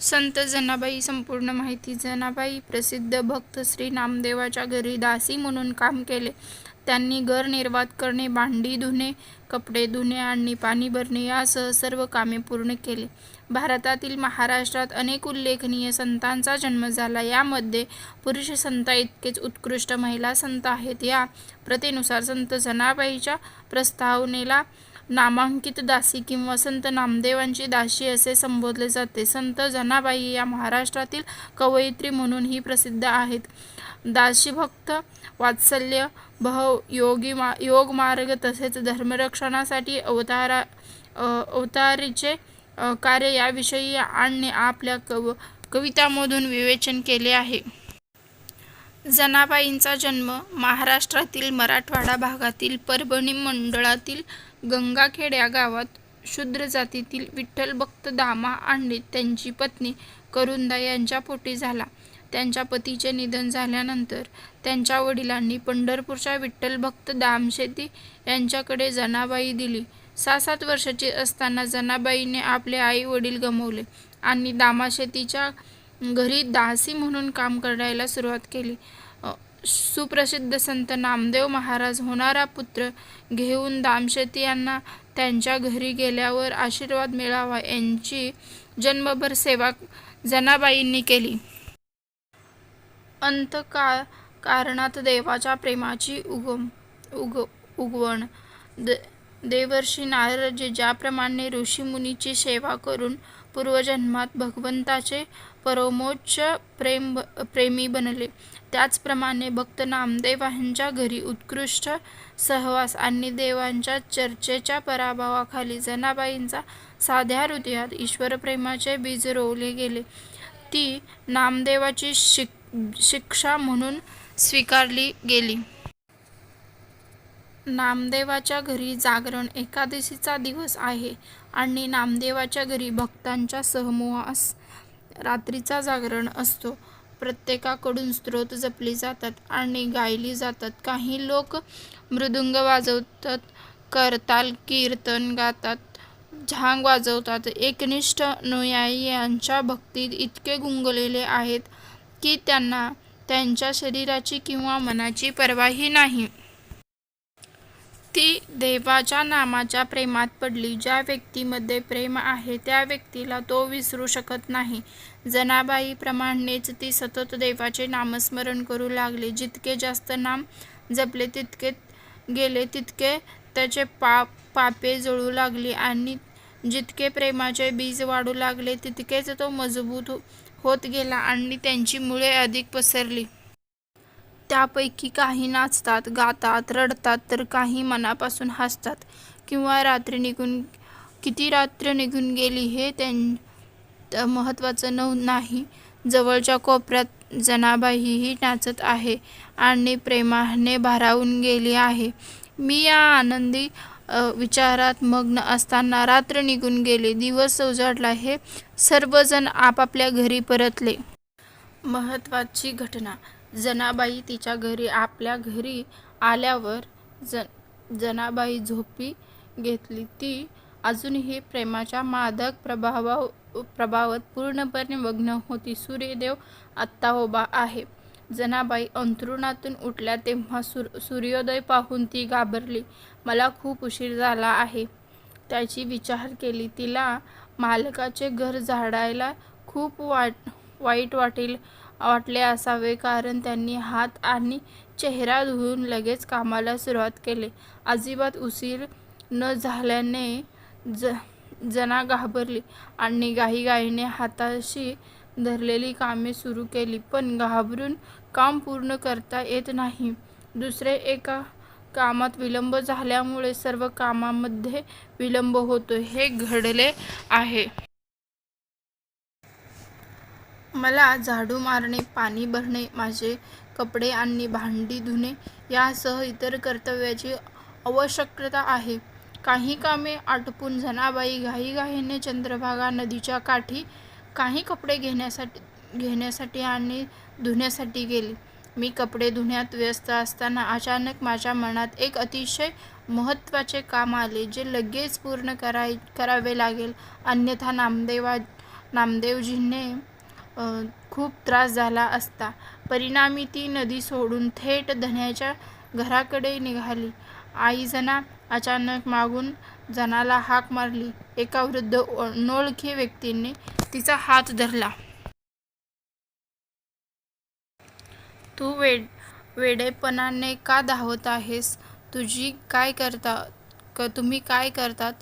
संत जनाबाई संपूर्ण माहिती जनाबाई प्रसिद्ध भक्त श्री नामदेवाच्या घरी दासी म्हणून काम केले. त्यांनी घर निर्वात करणे भांडी धुणे कपडे धुणे आणि पाणी भरणे यासह सर्व कामे पूर्ण केले. भारतातील महाराष्ट्रात अनेक उल्लेखनीय संतांचा जन्म झाला. यामध्ये पुरुष संत इतकेच उत्कृष्ट महिला संत आहेत. या प्रथेनुसार संत जनाबाईच्या प्रस्तावनेला नामांकित दासी किंवा संत नामदेवांची दासी असे संबोधले जाते. संत जनाबाई या महाराष्ट्रातील कवयित्री म्हणूनही प्रसिद्ध आहेत. दासीभक्त वात्सल्य भव योगी मा योगमार्ग तसेच धर्मरक्षणासाठी अवतारा अवतारीचे कार्य याविषयी आणणे आपल्या कव कवितांमधून विवेचन केले आहे. जनाबाईंचा जन्म महाराष्ट्रातील मराठवाडा भागातील परभणी मंडळातील गंगाखेड या गावात. शूद्र जातीतील विठ्ठल भक्त दामा आणि त्यांची पत्नी करुंदा यांच्या पोटी झाला. त्यांच्या पतीचे निधन झाल्यानंतर त्यांच्या वडिलांनी पंढरपूरच्या विठ्ठल भक्त दामशेती यांच्याकडे जनाबाई दिली. सहा सात वर्षाची असताना जनाबाईने आपले आई वडील गमावले आणि दामाशेतीच्या घरी दासी म्हणून काम करायला सुरुवात केली. सुप्रसिद्ध संत नामदेव महाराज होणारा पुत्र घेऊन दामशेती यांना त्यांच्या घरी गेल्यावर आशीर्वाद मिळावा यांची जन्मभर सेवा जनाबाईंनी केली. अंतकाळ कारणात देवाच्या प्रेमाची उगम उग उगवण. द देवर्षी नारद ज्याप्रमाणे ऋषीमुनीची सेवा करून पूर्वजन्मात भगवंताचे परमोच्च प्रेम प्रेमी बनले. त्याचप्रमाणे भक्त नामदेव यांच्या घरी उत्कृष्ट सहवास आणि देवांच्या चर्चेच्या पराभवाखाली जनाबाईंचा साध्या हृदयात ईश्वरप्रेमाचे बीज रोवले गेले. ती नामदेवाची शिक शिक्षा म्हणून स्वीकारली गेली. नामदेवाच्या घरी जागरण एकादशीचा दिवस आहे आणि नामदेवाच्या घरी भक्तांच्या समूहास रात्रीचा जागरण असतो. प्रत्येकाकडून स्त्रोत जपली जातात आणि गायली जातात. काही लोक मृदुंग वाजवतात करताल कीर्तन गातात झांग वाजवतात. एकनिष्ठ अनुयायी यांच्या भक्तीत इतके गुंगलेले आहेत की त्यांना त्यांच्या शरीराची किंवा मनाची पर्वाही नाही. ती देवाच्या नामाच्या प्रेमात पडली. ज्या व्यक्तीमध्ये प्रेम आहे त्या व्यक्तीला तो विसरू शकत नाही. जनाबाईप्रमाणेच ती सतत देवाचे नामस्मरण करू लागली. जितके जास्त नाम जपले तितके गेले तितके त्याचे पाप पापे जळू लागली आणि जितके प्रेमाचे बीज वाढू लागले तितकेच तो मजबूत होत गेला आणि त्यांची मुळे अधिक पसरली. त्यापैकी काही नाचतात गातात रडतात तर काही मनापासून हसतात. किंवा रात्री निघून किती रात्र निघून गेली हे त्यां महत्त्वाचं नव नाही. जवळच्या कोपऱ्यात जनाबाईही नाचत आहे आणि प्रेमाने भारावून गेली आहे. मी या आनंदी विचारात मग्न असताना रात्र निघून गेले. दिवस उजाडला. हे सर्वजण आपापल्या घरी परतले. महत्त्वाची घटना. जनाबाई तिच्या घरी आपल्या घरी आल्यावर ज जनाबाई झोपी घेतली. ती अजूनही प्रेमाच्या मादक प्रभावा प्रभावात पूर्णपणे मग्न होती. सूर्यदेव आत्ता उभा आहे. जनाबाई अंथरुणातून उठल्या तेव्हा सूर सूर्योदय पाहून ती घाबरली. मला खूप उशीर झाला आहे. त्याची विचार केली. तिला मालकाचे घर झाडायला खूप वाट वाईट वाटेल. वाटले असावे कारण त्यांनी हात आणि चेहरा धुवून लगेच कामाला सुरुवात केली. अजिबात उशीर न झाल्याने ज जना घाबरली आणि घाईघाईने हाताशी धरलेली कामे सुरू केली. पण घाबरून काम पूर्ण करता येत नाही. दुसरे एका कामात विलंब झाल्यामुळे सर्व कामामध्ये विलंब होतो हे घडले आहे. मला झाडू मारणे पाणी भरणे माझे कपडे आणि भांडी धुणे यासह इतर कर्तव्याची आवश्यकता आहे. काही कामे आटपून जनाबाई घाईघाईने चंद्रभागा नदीच्या काठी काही कपडे घेण्यासाठी घेण्यासाठी आणि धुण्यासाठी गेली. मी कपडे धुण्यात व्यस्त असताना अचानक माझ्या मनात एक अतिशय महत्त्वाचे काम आले जे लगेच पूर्ण कराय करावे लागेल. अन्यथा नामदेवा नामदेवजींनी खूप त्रास झाला असता. परिणामी ती नदी सोडून थेट धन्याच्या घराकडे निघाली. आई जना अचानक मागून जनाला हाक मारली. एका वृद्ध अनोळखी व्यक्तीने तिचा हात धरला. तू वेड वेडेपणाने का धावत आहेस? तुझी काय करता क तुम्ही काय करतात?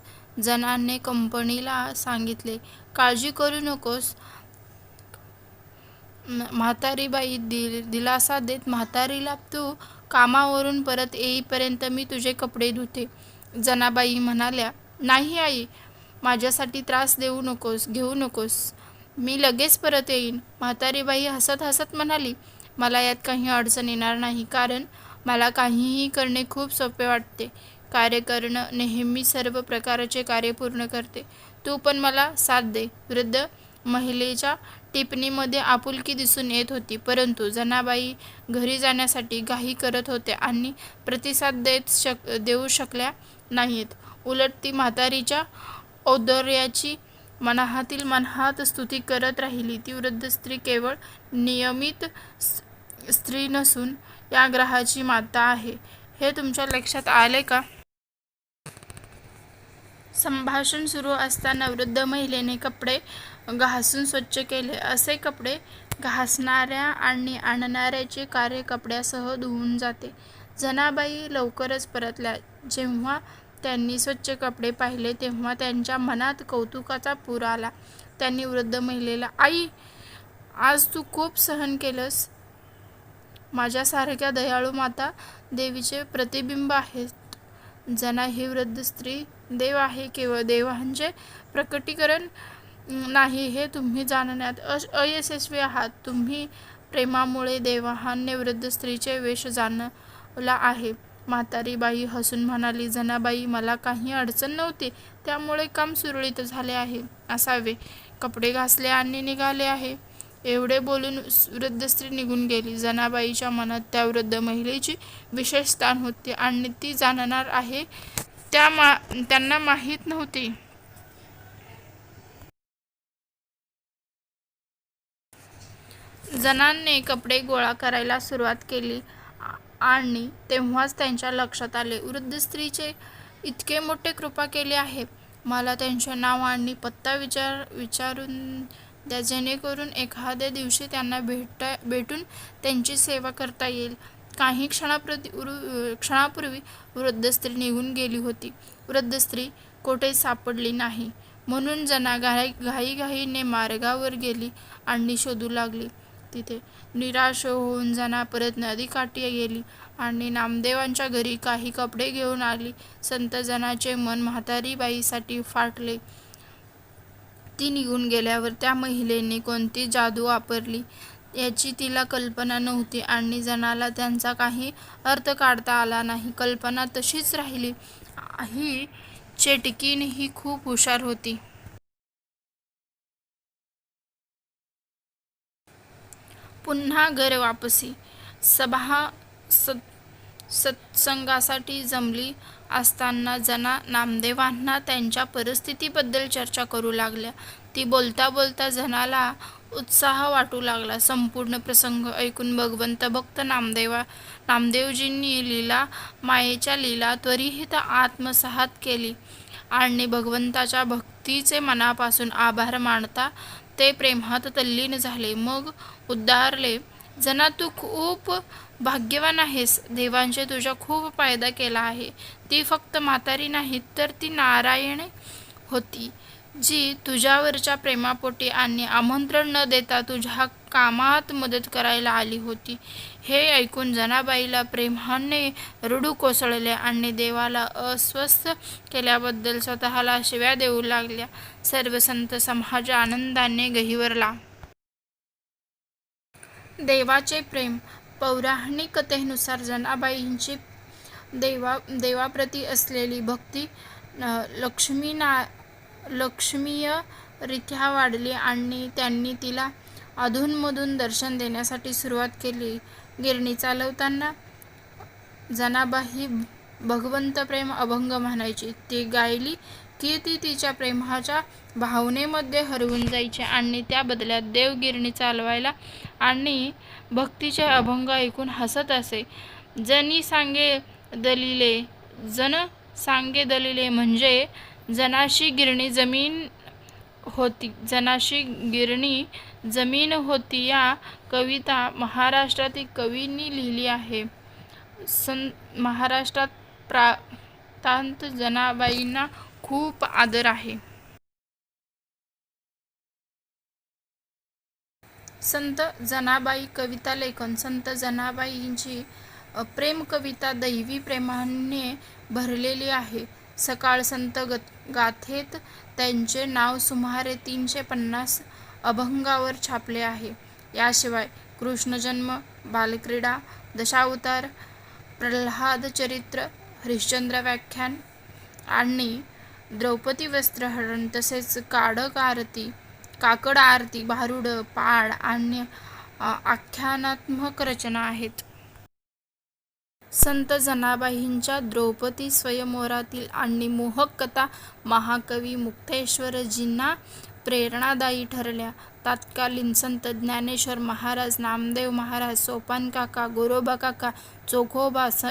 जनाने कंपनीला सांगितले. काळजी करू नकोस. म- म्हातारीबाई दिल दिलासा देत म्हातारीला तू कामावरून परत येईपर्यंत मी तुझे कपडे धुते. जनाबाई म्हणाल्या नाही आई माझ्यासाठी त्रास देऊ नकोस घेऊ नकोस. मी लगेच परत येईन. म्हातारीबाई हसत हसत म्हणाली मला यात काही अडचण येणार नाही कारण मला काहीही करणे खूप सोपे वाटते. कार्य करणं नेहमी सर्व प्रकारचे कार्य पूर्ण करते. तू पण मला साथ दे वृद्ध. महिलेच्या टिपणीमध्ये आपुलकी दिसून येत होती. परंतु जनाबाई घरी जाण्यासाठी घाई करत होत्या आणि प्रतिसाद देत शक देऊ शकल्या नाहीत. उलट ती म्हातारीच्या औदर्याची मनाहातील मनाहात स्तुती करत राहिली. ती वृद्ध स्त्री केवळ नियमित स्त्री नसून या ग्रहाची माता आहे. हे तुमच्या लक्षात आले का? संभाषण सुरू असताना वृद्ध महिलेने कपडे घासून स्वच्छ केले. असे कपडे घासणाऱ्या आणि आणणाऱ्याचे कार्य कपड्यासह धुवून जाते. जनाबाई लवकरच परतल्या. जेव्हा त्यांनी स्वच्छ कपडे पाहिले तेव्हा त्यांच्या मनात कौतुकाचा पूर आला. त्यांनी वृद्ध महिलेला आई आज तू खूप सहन केलंस. माझ्यासारख्या दयाळू माता देवीचे प्रतिबिंब आहेत. जना ही वृद्ध स्त्री देव आहे केवळ देवांचे प्रकटीकरण नाही हे तुम्ही जाणण्यात अश अयशस्वी आहात. तुम्ही प्रेमामुळे देवाहान्य वृद्ध स्त्रीचे वेश जाणला आहे. म्हातारी बाई हसून म्हणाली जनाबाई मला काही अडचण नव्हती. त्यामुळे काम सुरळीत झाले आहे. असावे. कपडे घासले आणि निघाले आहे. एवढे बोलून वृद्ध स्त्री निघून गेली. जनाबाईच्या मनात त्या वृद्ध महिलेची विशेष स्थान होते आणि ती जाणणार आहे त्या मा त्यांना माहीत नव्हती. जणांनी कपडे गोळा करायला सुरुवात केली. आणि तेव्हाच त्यांच्या लक्षात आले वृद्ध स्त्रीचे इतके मोठे कृपा केले आहे. मला त्यांचे नाव आणि पत्ता विचार विचारून द्या जेणेकरून एखाद्या दिवशी त्यांना भेट भेटून त्यांची सेवा करता येईल. काही क्षणाप्रती क्षणापूर्वी वृद्ध स्त्री निघून गेली होती. वृद्ध स्त्री कोठे सापडली नाही. म्हणून जना घाई घाईघाईने मार्गावर गेली आणि शोधू लागली. तिथे. निराश होऊन जना परत नदीकाठी गेली आणि नामदेवांच्या घरी काही कपडे घेऊन आली. संत जनाचे मन म्हातारी बाईसाठी फाटले. ती निघून गेल्यावर त्या महिलेने कोणती जादू वापरली याची तिला कल्पना नव्हती आणि जनाला त्यांचा काही अर्थ काढता आला नाही. कल्पना तशीच राहिली. ही चेटकीन ही खूप हुशार होती. पुन्हा घर वापसी. सभा सत सत्संगासाठी जमली असताना जना नामदेवांना त्यांच्या परिस्थितीबद्दल चर्चा करू लागल्या. ती बोलता बोलता जनाला उत्साह वाटू लागला. संपूर्ण प्रसंग ऐकून भगवंत भक्त नामदेवा नामदेवजींनी लीला मायेच्या लीला त्वरित आत्मसात केली. आणि भगवंताच्या भक्तीचे मनापासून आभार मानता ते प्रेमात तल्लीन झाले. मग उद्धारले जना तू खूप भाग्यवान आहेस. देवांचे तुझ्या खूप फायदा केला आहे. ती फक्त म्हातारी नाही तर ती नारायण होती जी तुझ्यावरच्या प्रेमापोटी आणि आमंत्रण न देता तुझ्या कामात मदत करायला आली होती. हे ऐकून जनाबाईला प्रेमाने रडू कोसळले आणि देवाला अस्वस्थ केल्याबद्दल स्वतःला शिव्या देऊ लागल्या. सर्व संत समाज आनंदाने गहिवरला. देवाचे प्रेम. पौराणिकतेनुसार जनाबाईंची देवा देवाप्रती असलेली भक्ती लक्ष्मीना लक्ष्मीयरित्या वाढली आणि त्यांनी तिला अधूनमधून दर्शन देण्यासाठी सुरुवात केली. गिरणी चालवताना जनाबा ही भगवंत प्रेम अभंग म्हणायची. ती गायली की ती तिच्या प्रेमाच्या भावनेमध्ये हरवून जायची आणि त्या बदल्यात देवगिरणी चालवायला आणि भक्तीचे अभंग ऐकून हसत असे. जनी सांगे दलिले जन सांगे दलिले म्हणजे जनाशी गिरणी जमीन होती. जनाशी गिरणी जमीन होती या कविता महाराष्ट्रातील कवींनी लिहिली आहे. सं महाराष्ट्रात प्रांत जनाबाईंना खूप आदर आहे. संत जनाबाई कविता लेखन संत जनाबाईंची प्रेम कविता दैवी प्रेमाने भरलेली आहे. सकाळ संत गाथेत त्यांचे नाव सुमारे तीनशे पन्नास अभंगावर छापले आहे. याशिवाय कृष्णजन्म बालक्रीडा दशावतार प्रल्हाद चरित्र हरिश्चंद्र व्याख्यान आणि द्रौपदी वस्त्रहरण तसेच काडक आरती काकड आरती भारुड पाड आणि आख्यानात्मक रचना आहेत. संत जनाबाईंच्या द्रौपदी स्वयंवरातील आणि मोहक कथा महाकवी मुक्तेश्वरजींना प्रेरणादायी ठरल्या. तत्कालीन संत ज्ञानेश्वर महाराज नामदेव महाराज सोपान काका गोरोबा काका चोखोबा स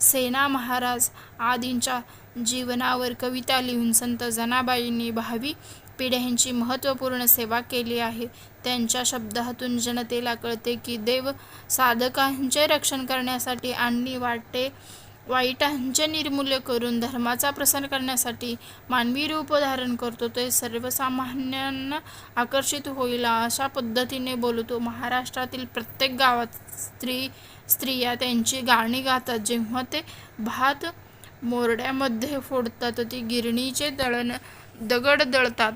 सेना महाराज आदींच्या जीवनावर कविता लिहून संत जनाबाईंनी भावी पिढ्यांची महत्त्वपूर्ण सेवा केली आहे. त्यांच्या शब्दातून जनतेला कळते की देव साधकांचे रक्षण करण्यासाठी आणि वाटे वाईटांचे निर्मूल्य करून धर्माचा प्रसार करण्यासाठी मानवी रूप धारण करतो ते सर्वसामान्यांना आकर्षित होईल अशा पद्धतीने बोलतो. महाराष्ट्रातील प्रत्येक गावात स्त्री स्त्रिया त्यांची गाणी गातात. जेव्हा ते भात मोरड्यामध्ये फोडतात ती गिरणीचे दळण दगड दळतात.